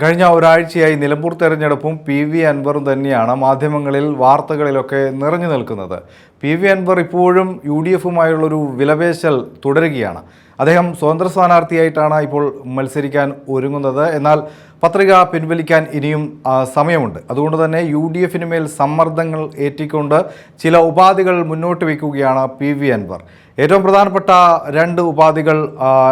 കഴിഞ്ഞ ഒരാഴ്ചയായി നിലമ്പൂർ തെരഞ്ഞെടുപ്പും പി വി അൻവറും തന്നെയാണ് മാധ്യമങ്ങളിൽ വാർത്തകളിലൊക്കെ നിറഞ്ഞു നിൽക്കുന്നത്. പി വി അൻവർ ഇപ്പോഴും യു ഡി എഫുമായുള്ളൊരു വിലപേശൽ തുടരുകയാണ്. അദ്ദേഹം സ്വതന്ത്ര സ്ഥാനാർത്ഥിയായിട്ടാണ് ഇപ്പോൾ മത്സരിക്കാൻ ഒരുങ്ങുന്നത്. എന്നാൽ പത്രിക പിൻവലിക്കാൻ ഇനിയും സമയമുണ്ട്. അതുകൊണ്ട് തന്നെ യു ഡി എഫിന് മേൽ സമ്മർദ്ദങ്ങൾ ഏറ്റിക്കൊണ്ട് ചില ഉപാധികൾ മുന്നോട്ട് വയ്ക്കുകയാണ് പി വി അൻവർ. ഏറ്റവും പ്രധാനപ്പെട്ട രണ്ട് ഉപാധികൾ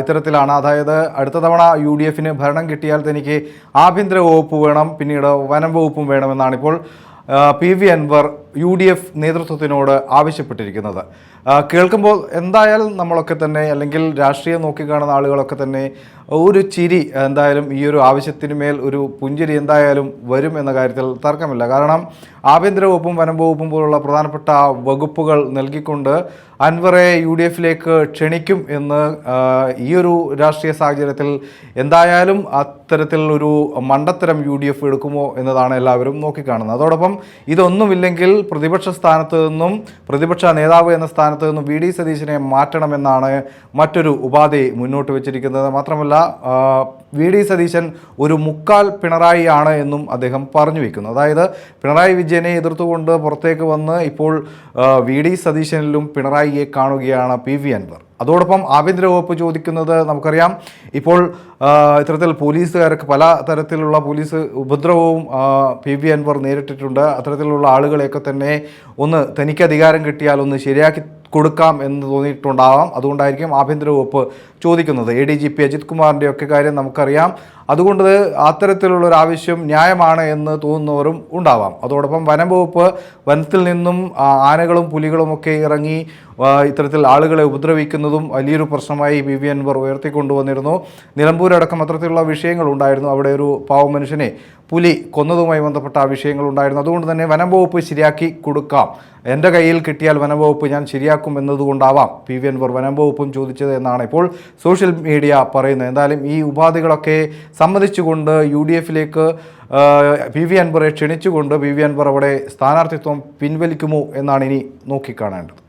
ഇത്തരത്തിലാണ്. അതായത് അടുത്ത തവണ യു ഡി എഫിന് ഭരണം കിട്ടിയാൽ തനിക്ക് ആഭ്യന്തര വകുപ്പ് വേണം പിന്നീട് വനം വകുപ്പും വേണമെന്നാണ് ഇപ്പോൾ ആ, P V Anvar U D F നേതൃത്വത്തിനോട് ആവശ്യപ്പെട്ടിരിക്കുന്നത്. കേൾക്കുമ്പോൾ എന്തായാലും നമ്മളൊക്കെ തന്നെ അല്ലെങ്കിൽ രാഷ്ട്രീയം നോക്കിക്കാണുന്ന ആളുകളൊക്കെ തന്നെ ഒരു ചിരി എന്തായാലും ഈ ഒരു ആവശ്യത്തിന് മേൽ ഒരു പുഞ്ചിരി എന്തായാലും വരും എന്ന കാര്യത്തിൽ തർക്കമില്ല. കാരണം ആഭ്യന്തര വകുപ്പും വനം വകുപ്പും പോലുള്ള പ്രധാനപ്പെട്ട വകുപ്പുകൾ നൽകിക്കൊണ്ട് അൻവറെ യു ഡി എഫിലേക്ക് ക്ഷണിക്കും എന്ന് ഈ ഒരു രാഷ്ട്രീയ സാഹചര്യത്തിൽ എന്തായാലും അത്തരത്തിൽ ഒരു മണ്ടത്തരം യു ഡി എഫ് എടുക്കുമോ എന്നതാണ് എല്ലാവരും നോക്കിക്കാണുന്നത്. അതോടൊപ്പം ഇതൊന്നുമില്ലെങ്കിൽ പ്രതിപക്ഷ സ്ഥാനത്ത് നിന്നും പ്രതിപക്ഷ നേതാവ് എന്ന സ്ഥാനത്ത് നിന്നും വി ഡി സതീശനെ മാറ്റണമെന്നാണ് മറ്റൊരു ഉപാധി മുന്നോട്ട് വെച്ചിരിക്കുന്നത്. മാത്രമല്ല വി ഡി സതീശൻ ഒരു മുക്കാൽ പിണറായി ആണ് എന്നും അദ്ദേഹം പറഞ്ഞു വയ്ക്കുന്നു അതായത് പിണറായി വിജയനെ എതിർത്തുകൊണ്ട് പുറത്തേക്ക് വന്ന് ഇപ്പോൾ വി ഡി സതീശനിലും പിണറായിയെ കാണുകയാണ് പി വി അൻവർ. അതോടൊപ്പം ആഭ്യന്തര വകുപ്പ് ചോദിക്കുന്നത് നമുക്കറിയാം. ഇപ്പോൾ ഇത്തരത്തിൽ പോലീസുകാർക്ക് പല തരത്തിലുള്ള പോലീസ് ഉപദ്രവവും പി വി അൻവർ നേരിട്ടിട്ടുണ്ട്. അത്തരത്തിലുള്ള ആളുകളെയൊക്കെ തന്നെ ഒന്ന് തനിക്ക് അധികാരം കിട്ടിയാൽ ഒന്ന് ശരിയാക്കി കൊടുക്കാം എന്ന് തോന്നിയിട്ടുണ്ടാവാം. അതുകൊണ്ടായിരിക്കും ആഭ്യന്തര വകുപ്പ് ചോദിക്കുന്നത്. A D G P Ajith കുമാറിന്റെ ഒക്കെ കാര്യം നമുക്കറിയാം. അതുകൊണ്ട് അത്തരത്തിലുള്ള ഒരു ആവശ്യം ന്യായമാണ് എന്ന് തോന്നുന്നവരും ഉണ്ടാവാം. അതോടൊപ്പം വനം വകുപ്പ് വനത്തിൽ നിന്നും ആനകളും പുലികളും ഒക്കെ ഇറങ്ങി ഇത്തരത്തിൽ ആളുകളെ ഉപദ്രവിക്കുന്നതും വലിയൊരു പ്രശ്നമായി വി വി അൻവർ ഉയർത്തിക്കൊണ്ടുവന്നിരുന്നു. നിലമ്പൂരടക്കം അത്തരത്തിലുള്ള വിഷയങ്ങൾ ഉണ്ടായിരുന്നു. അവിടെ ഒരു പാവ മനുഷ്യനെ പുലി കൊന്നതുമായി ബന്ധപ്പെട്ട വിഷയങ്ങൾ ഉണ്ടായിരുന്നു. അതുകൊണ്ട് തന്നെ വനം വകുപ്പ് ശരിയാക്കി കൊടുക്കാം. എന്റെ കയ്യിൽ കിട്ടിയാൽ വനംവകുപ്പ് ഞാൻ ശരിയാക്കും എന്നതുകൊണ്ടാവാം പി വി അൻവർ വനംവകുപ്പും ചോദിച്ചത് എന്നാണ് ഇപ്പോൾ സോഷ്യൽ മീഡിയ പറയുന്നത്. എന്തായാലും ഈ ഉപാധികളൊക്കെ സമ്മതിച്ചുകൊണ്ട് യു ഡി എഫിലേക്ക് പി വി അൻവറെ ക്ഷണിച്ചുകൊണ്ട് പി വി അൻവർ അവിടെ സ്ഥാനാർത്ഥിത്വം പിൻവലിക്കുമോ എന്നാണ് ഇനി നോക്കിക്കാണേണ്ടത്.